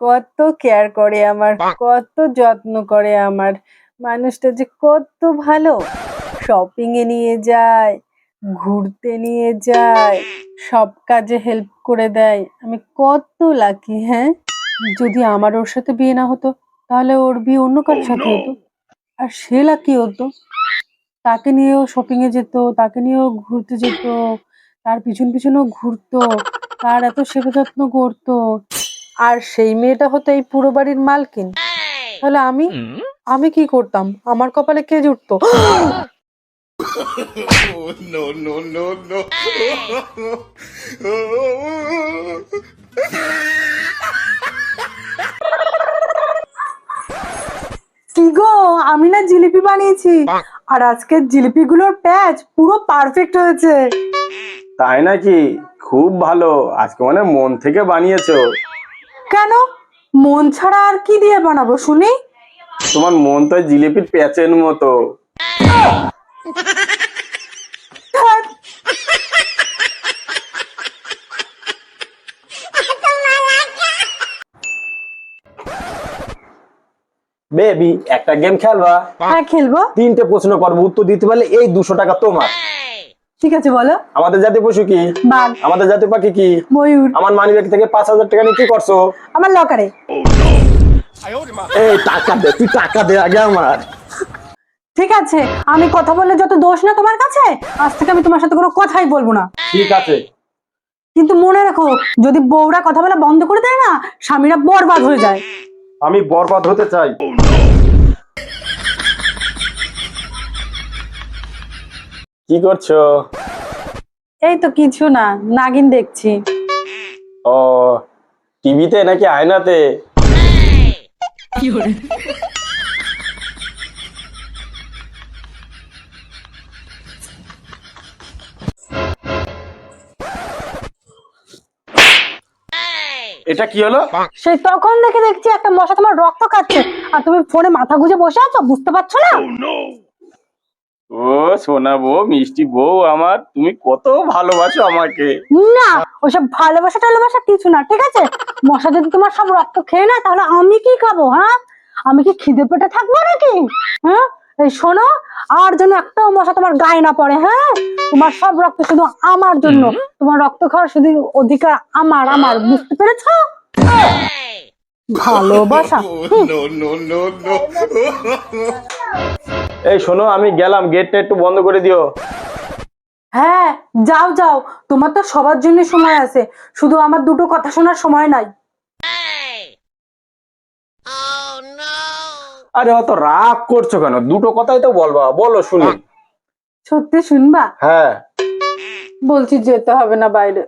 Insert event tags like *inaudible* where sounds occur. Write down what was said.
কত কেয়ার করে আমার কত যত্ন করে আমার। মানুষটা যে কত ভালো। শপিং এ নিয়ে যায় ঘুরতে নিয়ে যায় সব কাজে হেল্প করে দেয়। আমি কত লাকি হ্যাঁ? যদি আমার ওর সাথে বিয়ে না হতো তাহলে ওর বিয়ে অন্য কারোর সাথে হতো। আর সে লাকি হতো তাকে নিয়েও শপিং এ যেত তাকে নিয়েও ঘুরতে যেত তার পিছন পিছনেও ঘুরতো তার এত সেবা যত্ন করতো। আর সেই মেয়েটা হতো এই পুরো বাড়ির মালকিন। তাহলে আমি আমি কি করতাম? আমার কপালে কে জুটতো? No, no, no, no. কি গো? আমি না জিলিপি বানিয়েছি। আর আজকের জিলিপিগুলোর প্যাচ পুরো পারফেক্ট হয়েছে। তাই নাকি? খুব ভালো। আজকে মানে মন থেকে বানিয়েছো। কেন? মন ছাড়া আর কি দিয়ে বানাবো শুনি? তোমার মন তো জিলিপির প্যাচের মতো। বেবি একটা গেম খেলবা। হ্যাঁ খেলব। তিনটে প্রশ্ন করব উত্তর দিতে পারলে এই দুশো টাকা তোমার। ঠিক আছে বলো। আমাদের জাতীয় পশু কি? বাঘ। আমাদের জাতীয় পাখি কি? ময়ূর। আমার মানি ব্যাগ থেকে পাঁচ হাজার টাকা নিয়ে কি করছ? আমার লকারে এই টাকা দে তুই টাকা দে আগে আমার। ঠিক আছে আমি কথা বললে যত দোষ না তোমার কাছে আজ থেকে আমি তোমার সাথে কোনো কথাই বলব না। ঠিক আছে। কিন্তু মনে রাখো যদি বউরা কথা বলা বন্ধ করে দেয় না স্বামীরা বরবাদ হয়ে যায়। আমি বরবাদ হতে চাই। কি করছ? এই তো কিছু না নাগিন দেখছি। ও টিভিতে নাকি আয়নাতে? এটা কি হলো? সেই তখন দেখে দেখছি একটা মশা তোমার রক্ত খাচ্ছে আর তুমি ফোনে মাথা গুজে বসে আছো বুঝতে পারছ না? ও সোনা বউ মিষ্টি বউ আমার তুমি কত ভালোবাসো আমাকে। না ওসব ভালোবাসা টালোবাসা কিছু না ঠিক আছে? মশা যদি তোমার সব রক্ত খেয়ে না তাহলে আমি কি খাব হ্যাঁ? আমি কি খিদে পেটে থাকব নাকি? হ্যাঁ? এই শোনো আর যেন একটাও মশা তোমার গায়ে না পড়ে হ্যাঁ? তোমার সব রক্ত শুধু আমার জন্য। তোমার রক্ত খাওয়ার শুধু অধিকার আমার আমার বুঝতে পেরেছ? *laughs* ভালোবাসা *laughs* এই শোনো আমি গেলাম গেটটা একটু বন্ধ করে দিও। হ্যাঁ যাও যাও। তোমার তো সবার জন্য সময় আছে। শুধু আমার দুটো কথা শোনার সময় নাই। আরে অত রাগ করছ কেন? দুটো কথাই তো বলবা। বলো শুনি। সত্যি শুনবা? হ্যাঁ। বলছি যেতে হবে না বাইরে।